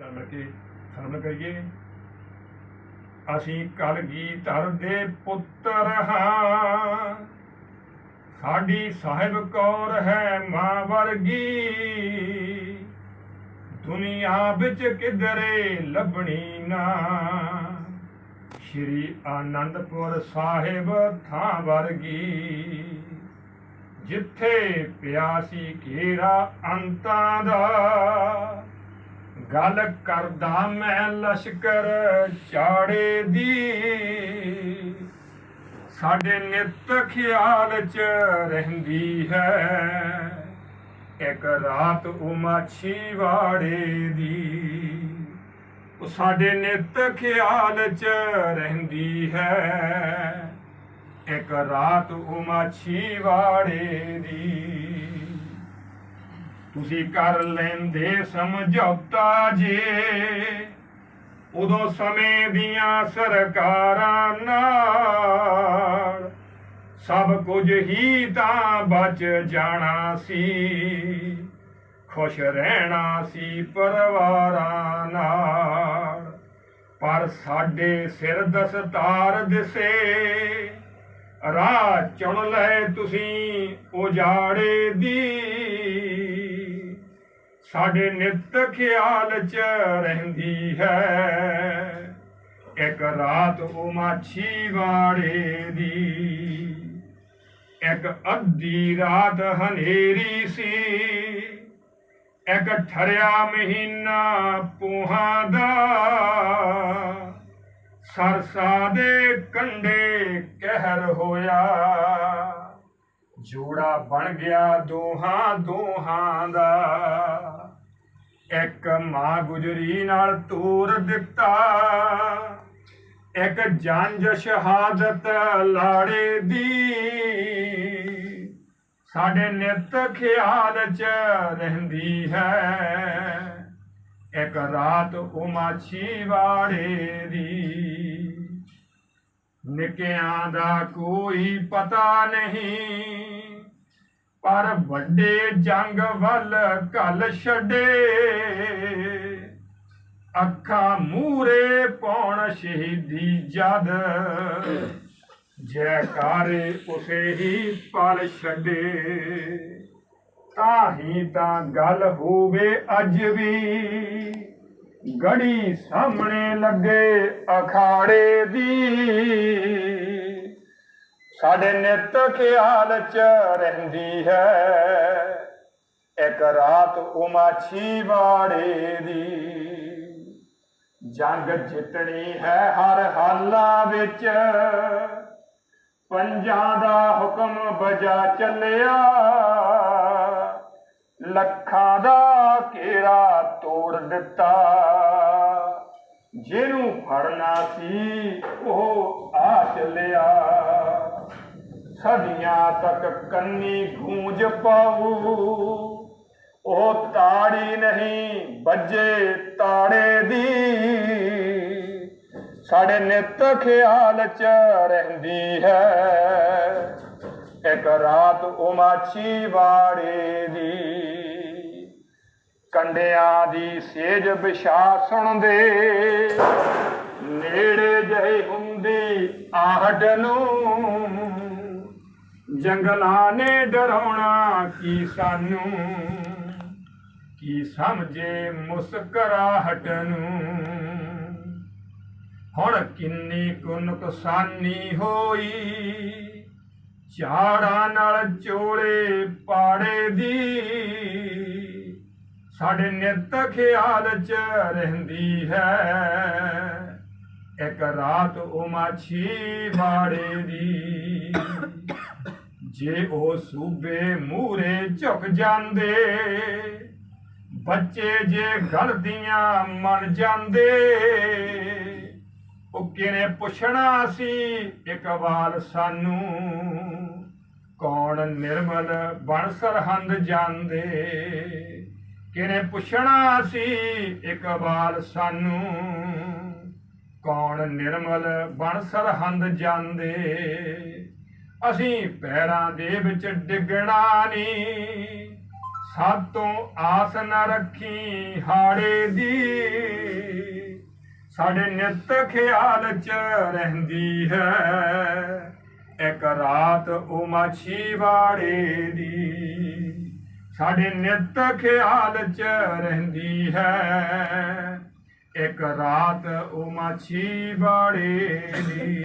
ਨਾਲ ਮਿਲ ਕੇ ਸਰਵਣ ਕਰੀਏ। ਅਸੀਂ ਕਲਗੀਧਰ ਦੇ ਪੁੱਤਰ ਹਾਂ। ਸਾਡੀ ਸਾਹਿਬ ਕੌਰ ਹੈ ਮਾਂ ਵਰਗੀ। ਦੁਨੀਆ ਵਿੱਚ ਕਿਧਰੇ ਲੱਭਣੀ ਨਾ। ਸ਼੍ਰੀ ਆਨੰਦਪੁਰ ਸਾਹਿਬ ਥਾਂ ਵਰਗੀ। ਜਿੱਥੇ ਪਿਆਸੀ ਘੇਰਾ ਅੰਤਾਂ ਦਾ ਗੱਲ ਕਰਦਾ ਮੈਂ ਲਸ਼ਕਰ ਚਾੜੇ ਦੀ। ਸਾਡੇ ਨਿਤ ਖਿਆਲ ਚ ਰਹਿੰਦੀ ਹੈ। ਇੱਕ ਰਾਤ ਉਮਾਛੀ ਵਾੜੇ ਦੀ। ਉਹ ਸਾਡੇ ਨਿਤ ਖਿਆਲ ਚ ਰਹਿੰਦੀ ਹੈ। ਇੱਕ ਰਾਤ ਉਮਾਛੀ ਵਾੜੇ ਦੀ। ਤੁਸੀਂ ਕਰ ਲੈਂਦੇ ਸਮਝੌਤਾ ਜੇ। ਉਦੋਂ ਸਮੇਂ ਦੀਆਂ ਸਰਕਾਰਾਂ ਨਾਲ ਸਭ ਕੁਝ ਹੀ ਤਾਂ ਬਚ ਜਾਣਾ ਸੀ। ਖੁਸ਼ ਰਹਿਣਾ ਸੀ ਪਰਿਵਾਰਾਂ ਨਾਲ। ਪਰ ਸਾਡੇ ਸਿਰ ਦਸਤਾਰ ਦਿਸੇ। ਰਾਹ ਚੁਣ ਲੈ ਤੁਸੀਂ ਉਜਾੜੇ ਦੀ। ਸਾਡੇ ਨਿਤ ਖਿਆਲ ਚ ਰਹਿੰਦੀ ਹੈ। ਇੱਕ ਰਾਤ ਉਹ ਮਾਛੀ ਵਾੜੇ ਦੀ। ਇੱਕ ਅੱਧੀ ਰਾਤ ਹਨੇਰੀ ਸੀ। ਇੱਕ ਠਰਿਆ ਮਹੀਨਾ ਪੋਹਾਂ ਦਾ। ਸਰਸਾ ਦੇ ਕੰਡੇ ਕਹਿਰ ਹੋਇਆ। ਜੋੜਾ ਬਣ ਗਿਆ ਦੋਹਾਂ ਦੋਹਾਂ ਦਾ। ਇੱਕ ਮਾਂ ਗੁਜਰੀ ਨਾਲ ਤੋਰ ਦਿੱਤਾ। ਇੱਕ ਜੰਜ ਸ਼ਹਾਦਤ ਲਾੜੇ ਦੀ। ਸਾਡੇ ਨਿਤ ਖਿਆਲ ਚ ਰਹਿੰਦੀ ਹੈ। ਇੱਕ ਰਾਤ ਉਮਾਛੀ ਵਾੜੇ ਦੀ। ਨਿੱਕਿਆਂ ਦਾ ਕੋਈ ਪਤਾ ਨਹੀਂ। ਪਰ ਵੱਡੇ ਜੰਗ ਵੱਲ ਘੱਲ ਛੱਡੇ। ਅੱਖਾਂ ਮੂਰੇ ਪਾਉਣ ਸ਼ਹੀਦੀ ਜਦ। ਜੈਕਾਰੇ ਉਸੇ ਹੀ ਪਲ ਛੱਡੇ। ਤਾਂ ਹੀ ਤਾਂ ਗੱਲ ਹੋਵੇ ਅੱਜ ਵੀ। ਗੜੀ ਸਾਹਮਣੇ ਲੱਗੇ ਅਖਾੜੇ ਦੀ। ਸਾਡੇ ਨਿਤ ਖਿਆਲ ਚ ਰਹਿੰਦੀ ਹੈ। ਇੱਕ ਰਾਤ ਉਮਾਛੀ ਵਾੜੇ ਦੀ। ਜੰਗ ਜਿੱਤਣੀ ਹੈ ਹਰ ਹਾਲਾਂ ਵਿੱਚ। ਪੰਜਾਂ ਦਾ ਹੁਕਮ ਬਜਾ ਚੱਲਿਆ। ਲੱਖਾਂ ਦਾ ਘੇਰਾ ਤੋੜ ਦਿੱਤਾ। ਜਿਹਨੂੰ ਫੜਨਾ ਸੀ, ਉਹ ਆ ਚੱਲਿਆ। ਸਦੀਆਂ ਤੱਕ ਕੰਨੀ ਗੂੰਜ ਪਾਉ ਉਹ ਤਾੜੀ ਨਹੀਂ ਵੱਜੇ ਤਾੜੇ ਦੀ। ਸਾਡੇ ਨਿਤ ਖਿਆਲ ਚ ਰਹਿੰਦੀ ਹੈ। ਇੱਕ ਰਾਤ ਉਮਾਚੀ ਵਾੜੇ ਦੀ। ਕੰਡਿਆਂ ਦੀ ਸੇਜ ਵਿਛਾ ਸੁਣਦੇ ਨੇੜੇ ਜਹੇ ਹੁੰਦੀ ਆਹਟ ਨੂੰ। ਜੰਗਲਾਂ ਨੇ ਡਰਾਉਣਾ ਕੀ ਸਾਨੂੰ? ਕੀ ਸਮਝੇ ਮੁਸਕਰਾਹਟ ਨੂੰ? ਹੁਣ ਕਿੰਨੀ ਕੁ ਨੁਕਸਾਨੀ ਹੋਈ? ਝਾੜਾਂ ਨਾਲ ਚੋਲੇ ਪਾੜੇ ਦੀ। ਸਾਡੇ ਨਿਤ ਖਿਆਲ ਚ ਰਹਿੰਦੀ ਹੈ। ਇੱਕ ਰਾਤ ਉਹ ਮਾਛੀ ਬਾੜੇ ਦੀ। ਜੇ ਉਹ ਸੂਬੇ ਮੂਰੇ ਝੁਕ ਜਾਂਦੇ, ਬੱਚੇ ਜੇ ਗਲਤੀਆਂ ਮੰਨ ਜਾਂਦੇ, ਉਹ ਕਿਨੇ ਪੁੱਛਣਾ ਸੀ ਇਕਬਾਲ ਸਾਨੂੰ? ਕੌਣ ਨਿਰਮਲ ਬਣ ਸਰਹੰਦ ਜਾਂਦੇ? ਕਿਨੇ ਪੁੱਛਣਾ ਸੀ ਇਕਬਾਲ ਸਾਨੂੰ? ਕੌਣ ਨਿਰਮਲ ਬਣ ਸਰਹੰਦ ਜਾਂਦੇ? ਅਸੀਂ ਪੈਰਾਂ ਦੇ ਵਿੱਚ ਡਿੱਗਣਾ ਨਹੀਂ। ਸਾਤੋਂ ਆਸ ਨਾ ਰੱਖੀ ਹਾੜੇ ਦੀ। ਸਾਡੇ ਨਿਤ ਖਿਆਲ ਚ ਰਹਿੰਦੀ ਹੈ ਇੱਕ ਰਾਤ ਉਹ ਮਾਛੀ ਵਾੜੇ ਦੀ। ਸਾਡੇ ਨਿਤ ਖਿਆਲ ਚ ਰਹਿੰਦੀ ਹੈ ਇੱਕ ਰਾਤ ਉਹ ਮਾਛੀ ਵਾੜੇ ਦੀ।